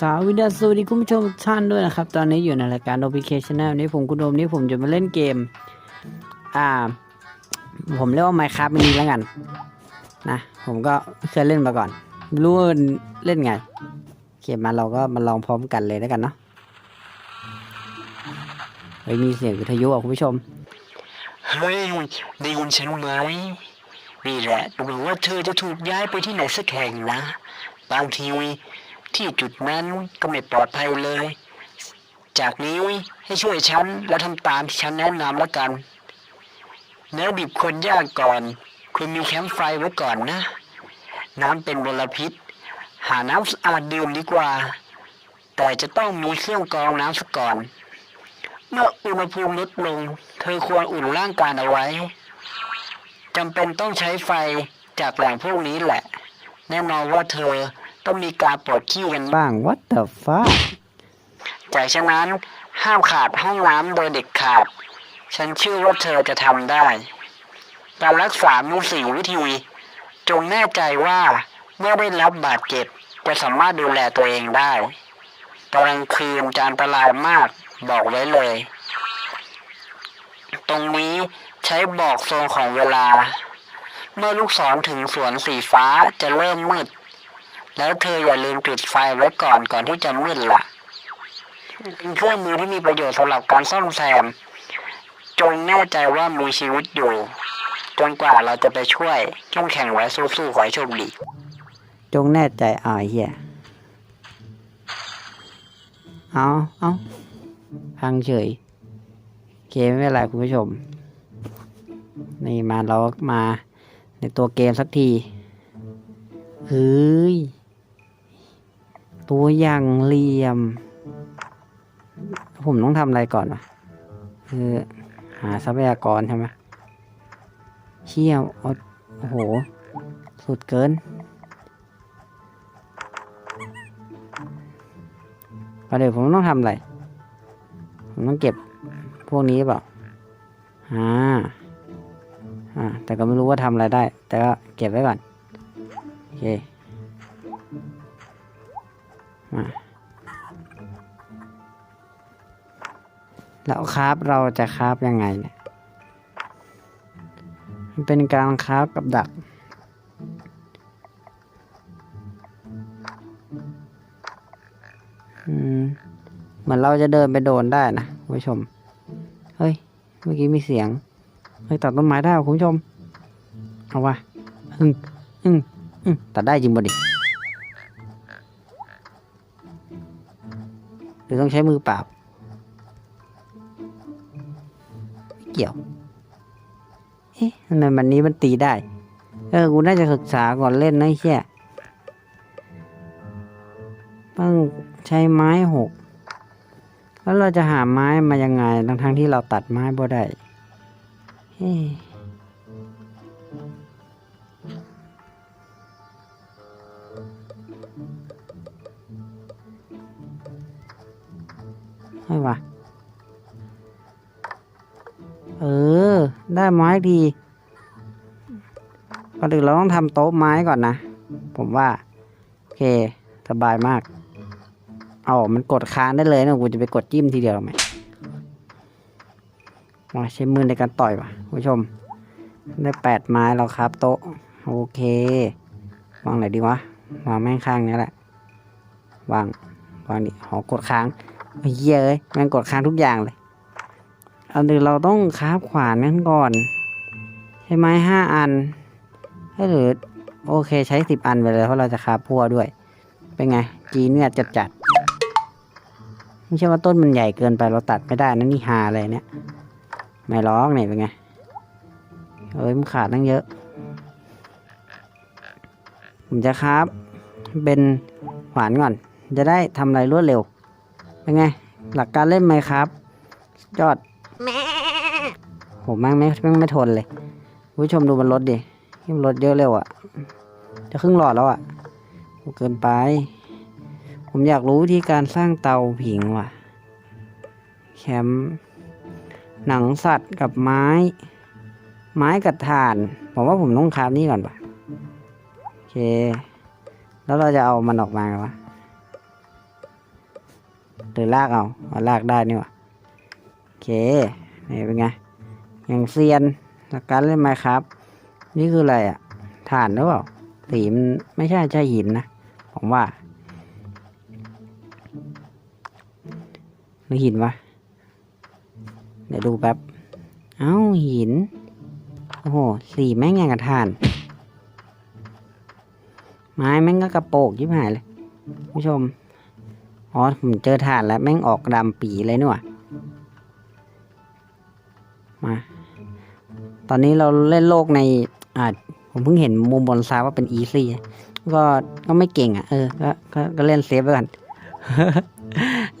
สาววิดาสวัสดีคุณผู้ชมทุกท่านด้วยนะครับ ตอนนี้อยู่ในรายการโอ p ิเคชันแนลนี้ผมคุณโดมนี้ผมจะมาเล่นเกม อ่า ผมเรียกว่า Minecraft มินิแล้วกัน นะ ผมก็เคยเล่นมาก่อน รู้ว่าเล่นไงโอเคมาเราก็มาลองพร้อมกันเลยแล้วกันเนาะเฮ้ยมีเสียงวิทยุอะคุณผู้ชมเฮ้ยได้ยินฉันไหมนี่แหละดูเหมือนว่าเธอจะถูกย้ายไปที่ไหนสักแห่งนะบางที ที่จุดนั้นก็ไม่ปลอดภัยเลย จากนี้ให้ช่วยฉันและทำตามที่ฉันแนะนำแล้วกันเนื้อดิบคนยากก่อน คุณมีแคมป์ไฟไว้ก่อนนะ น้ำเป็นมลพิษ หาน้ำสะอาดดื่มดีกว่า แต่จะต้องมีเครื่องกรองน้ำซะก่อน เมื่ออุณหภูมิลดลง เธอควรอุ่นร่างกายเอาไว้จำเป็นต้องใช้ไฟจากแหล่งพวกนี้แหละ แน่นอนว่าเธอ ต้องมีการปวดขี้กันบ้างบ้าง what the fuck จากฉะนั้นห้ามขาดห้องน้ำโดยเด็ดขาด ฉันเชื่อว่าเธอจะทำได้ การรักษามีสี่วิธีจงแน่ใจว่าเมื่อได้รับบาดเจ็บจะสามารถดูแลตัวเองได้ตอนกลางคืนจะอันตรายมากบอกไว้เลย ตรงนี้ใช้บอกโซนของเวลา เมื่อลูกศรถึงสวนสีฟ้าจะเริ่มมืด แล้วเธออย่าลืมจุดไฟไว้ก่อนก่อนที่จะมืดล่ะ เป็นเครื่องมือที่มีประโยชน์สำหรับการซ่อมแซม จงแน่ใจว่ามีชีวิตอยู่ จนกว่าเราจะไปช่วยเข้มแข็งไว้สู้ๆขอให้โชคดี จงแน่ใจอ่าวไอ้เฮียเอาเอาพังเฉยโอเคไม่เป็นไรคุณผู้ชม นี่มาเรามาในตัวเกมสักทีเฮ้ย ตัวอย่างเหลี่ยม ผมต้องทำอะไรก่อนวะคือหาทรัพยากรใช่ไหมเชี่ยวโอ้โห สุดเกิน ประเดี๋ยวผมต้องทำอะไร ผมต้องเก็บพวกนี้เปล่าอ่าอ่าแต่ก็ไม่รู้ว่าทำอะไรได้ แต่ก็เก็บไว้ก่อน โอเค มาแล้วคราฟเราจะคราฟยังไงเนี่ยมันเป็นการคราฟกับดัก เหมือนเราจะเดินไปโดนได้นะคุณผู้ชม เฮ้ย เมื่อกี้มีเสียง เฮ้ยตัดต้นไม้ได้คุณผู้ชม เอาวะอึ้งอึ้งอึ้งตัดได้จริงบ่ดิ รือต้องใช้มือเปล่าไม่เกี่ยว เอ๊ะทำไมมันนี้มันตีได้ เออ กูน่าจะศึกษาก่อนเล่นนะไอ้เชี่ยต้องใช้ไม้หก แล้วเราจะหาไม้มายังไง ทั้งทั้งที่เราตัดไม้บ่ได้เฮ้ ให้วะเออ ได้ไม้ดีก่อนอื่นเราต้องทำโต๊ะไม้ก่อนนะ ผมว่า โอเค สบายมากเอามันกดค้างได้เลยนะกูจะไปกดจิ้มทีเดียวไหมมาใช้มือในการต่อยว่ะคุณผู้ชม ได้แปดไม้แล้วครับ โต๊ะ โอเควางไหนดีวะวางแม่งข้างนี้แหละวางวางดิหอกดค้าง เฮ้ยเอ้ยม่งกดค้างทุกอย่างเลย เอาเดี๋ยวเราต้องคาบขวานนั่นก่อน ใช้ไหมห้าอันให้หรือโอเคใช้สิบอันไปเลยเพราะเราจะคาบพัวด้วย เป็นไง จีเนื้อจัดจัดไม่ใช่ว่าต้นมันใหญ่เกินไปเราตัดไม่ได้นะนี่หาอะไรเนี่ย ไม่ร้องเนี่ยเป็นไงเอ้ยมันขาดตั้งเยอะ ผมจะครับ เป็นหวานก่อน จะได้ทำอะไรรวดเร็ว เป็นไง หลักการเล่นไหมครับยอดผมแม่งไม่แม่งไม่ทนเลยคุณผู้ชมดูมันลดดิที่มันลดเยอะเร็วอะ่ะ จะครึ่งหลอดแล้วอะ่ะโอ้เกินไป ผมอยากรู้วิธีการสร้างเตาผิงว่ะ แคมป์หนังสัตว์กับไม้ ไม้กับถ่าน ผมว่าผมต้องคราฟนี่ก่อนป่ะโอเค แล้วเราจะเอามันออกมาไงวะ หรือลากเอาเอาลากได้นี่ว่าโอเคนี่เป็นไงอย่างเซียนจากการเล่นไมครับ นี่คืออะไรอะ่ะถ่านหรือเปล่าสีมันไม่ใช่ใช่หินนะผมว่าหรือหินวะเดี๋ยวดูแป๊บ เอ้าหิน โอ้โห สีแม่งอย่างกับถ่าน ไม้แม่งก็กระโปกยิบหายเลย ผู้ชม อ๋อ ผมเจอถ่านแล้วแม่งออกดำปีเลยนี่หว่ามา ตอนนี้เราเล่นโลกใน อ่า ผมเพิ่งเห็นมุมบนซ้ายว่าเป็นอีซี่ก็ก็ไม่เก่งอะ เออ ก็ก็ก็เล่นเซฟไปก่อน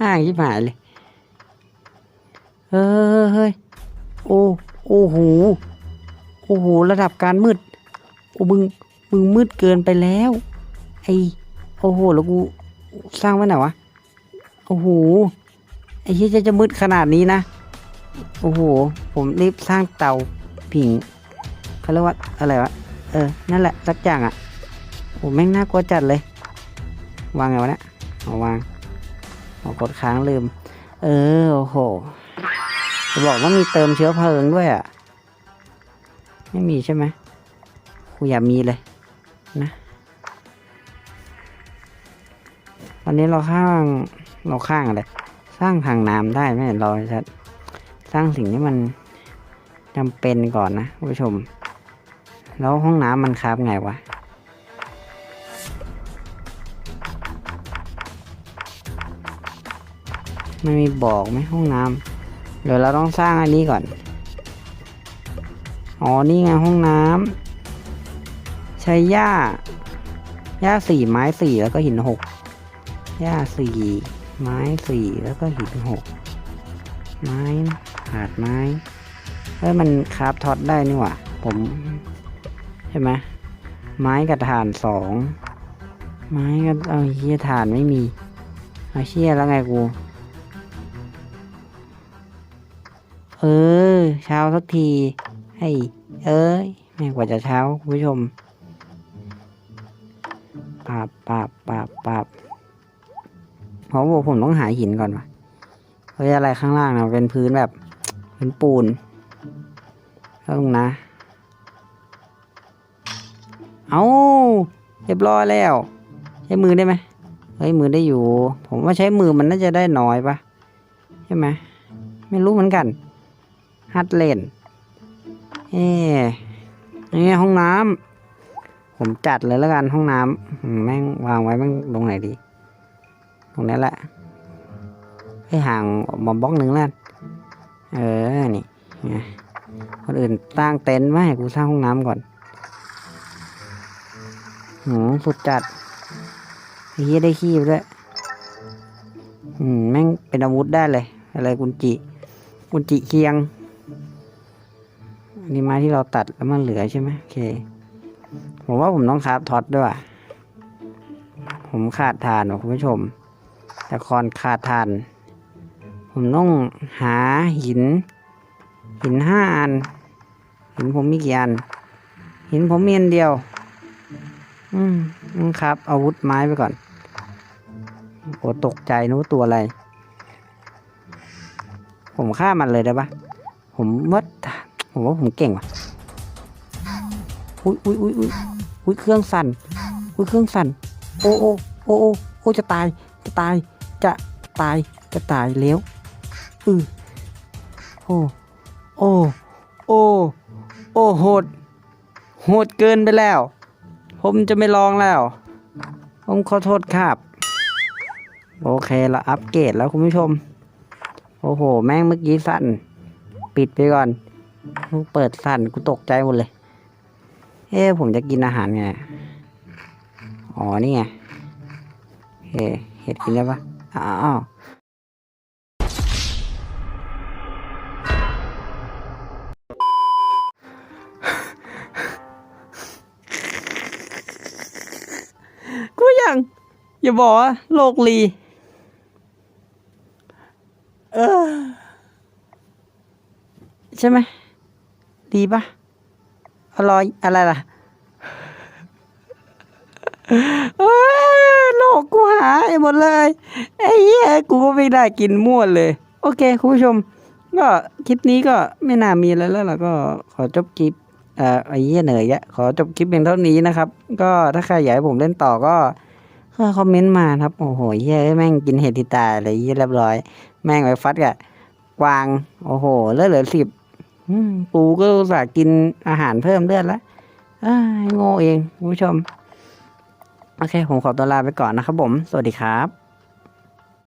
อ่างชิบหายเลยเออเฮ้ยโอ้โอ้โหโอ้โหระดับการมืด โอ้มึงมึงมืดเกินไปแล้ว ไอโอ้โห แล้วกูสร้างไว้ไหนวะ โอ้โห ไอ้ที่จะจะมืดขนาดนี้นะ โอ้โห ผมรีบสร้างเตาผิงเขาเรียกว่าอะไรวะ เออ นั่นแหละสักอย่างอะ่ะโอ้แม่งน่ากลัวจัดเลย วางไงวะเนี่ยเอาวางเอากดค้างลืม เออ โอ้โหจะบอกว่ามีเติมเชื้อเพลิงด้วยอะ่ะ ไม่มีใช่ไหมกูอยากมีเลย นะ ตอนนี้เราข้าง เราข้างอะไร สร้างทางน้ำได้ไหมเราจะสร้างสิ่งที่มันจำเป็นก่อนนะคุณผู้ชม แล้วห้องน้ำมันคราบไงวะไม่มีบอกไหมห้องน้ำเดี๋ยวเราต้องสร้างอันนี้ก่อน อ๋อ นี่ไงห้องน้ำใช้หญ้าหญ้าสี่ไม้สี่แล้วก็หินหกหญ้าสี่ ไม้สี่แล้วก็หินหกไม้ขาดไม้เฮ้ยมันคราฟท็อตได้นี่หว่าผมใช่ไหมไม้กับถ่านสองไม้กับเอาเฮียถานไม่มีเอาเชี่ยแล้วไงกู เออเช้าสักทีให้เอ้ยแม่กว่าจะเช้าคุณผู้ชมปาบปาบปาบปาบ ผมบอกผมต้องหาหินก่อนวะเฮ้ยอะไรข้างล่างนะเป็นพื้นแบบพื้นปูนเพิ่งนะ เอาเรียบร้อยแล้ว ใช้มือได้ไหมเฮ้ยมือได้อยู่ ผมว่าใช้มือมันน่าจะได้น้อยปะใช่ไหมไม่รู้เหมือนกันฮัดเล่นเอ๊นี่ห้องน้ำผมจัดเลยแล้วกันห้องน้ำแม่งวางไว้แม่งตรงไหนดี ตรงนี้แหละให้ห่างออมบล็อกหนึ่งแล้วเออ นี่ไงคนอื่นตั้งเต็นท์ไว้ให้กูสร้างห้องน้ำก่อนหืมสุดจัดเฮียได้ขี้ไปด้วยอืมแม่งเป็นอาวุธได้เลย อะไรกุญจิ กุญจิเคียง อันนี้ไม้ที่เราตัดแล้วมันเหลือใช่ไหมโอเค ผมว่าผมต้องคราฟท็อตด้วยว่ะผมขาดทานว่ะคุณผู้ชม ต่คอนขาดทาน ผมต้องหาหิน หินห้าอัน หินผมมีกี่อัน หินผมมีอันเดียว อืมครับ อาวุธไม้ไปก่อน โอ้ตกใจนึกว่าตัวอะไร ผมฆ่ามันเลยได้ปะผมว่าผมว่าผมเก่งว่ะ อุ้ยอุ้ยอุ้ยอุ้ยเครื่องสั่น อุ้ยเครื่องสั่น โอ้โอ้โอ้โอ้โอ้จะตาย ตาย จะตาย จะตายแล้วอือโอ้ โอ้ โอ้ โอ้โหด โหดเกินไปแล้ว ผมจะไม่ลองแล้ว ผมขอโทษครับ โอเคเราอัปเกรดแล้วคุณผู้ชม โอ้โห แม่งเมื่อกี้สั่น ปิดไปก่อน เปิดสั่นกูตกใจหมดเลย เอ๊ะผมจะกินอาหารไง อ๋อ นี่ไงเฮ้ เห็ดกินได้ปะอ้าวกูยัง อย่าบอกว่าโลกลี เออ ใช่ไหมดีปะอร่อยอะไรล่ะ เอ้ยโลกกูหายหมดเลยไอ้เหี้ยกูก็ไม่ได้กินมั่วเลย โอเค คุณผู้ชม ก็คลิปนี้ก็ไม่น่ามีอะไรแล้วก็ขอจบคลิปเอ่อไอ้เหี้ยเหนื่อยแยะขอจบคลิปเพียงเท่านี้นะครับ ก็ถ้าใครอยากให้ผมเล่นต่อก็ก็คอมเมนต์มาครับ โอ้โหเหี้ยแม่งกินเห็ดที่ตายอะไรเหี้ยเรียบร้อย แม่งไปฟัดกับกวาง โอ้โห เลือดเหลือสิบปูก็อุตส่าห์กินอาหารเพิ่มเลือดล้วอ้ายโง่เอง คุณผู้ชม โอเค ผมขอตัวลาไปก่อนนะครับผม สวัสดีครับ